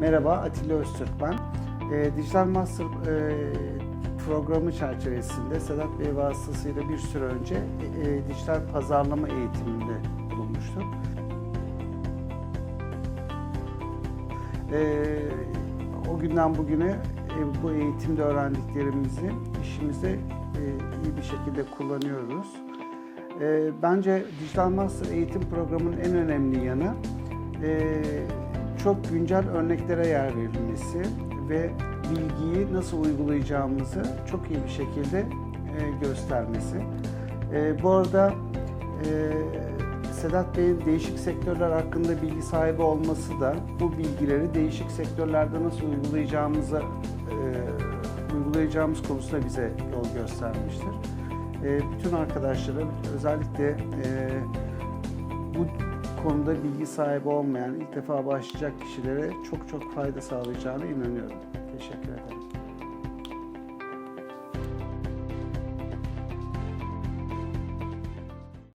Merhaba, Atilla Öztürk ben. E, Dijital Master e, programı çerçevesinde Sedat Bey vasıtasıyla bir süre önce e, dijital pazarlama eğitiminde bulunmuştum. E, o günden bugüne e, bu eğitimde öğrendiklerimizi işimizde e, iyi bir şekilde kullanıyoruz. E, bence Dijital Master eğitim programının en önemli yanı e, çok güncel örneklere yer verilmesi ve bilgiyi nasıl uygulayacağımızı çok iyi bir şekilde e, göstermesi. E, bu arada e, Sedat Bey'in değişik sektörler hakkında bilgi sahibi olması da bu bilgileri değişik sektörlerde nasıl uygulayacağımızı e, uygulayacağımız konusunda bize yol göstermiştir. Bütün arkadaşlara özellikle e, konuda bilgi sahibi olmayan, ilk defa başlayacak kişilere çok çok fayda sağlayacağına inanıyorum. Teşekkür ederim.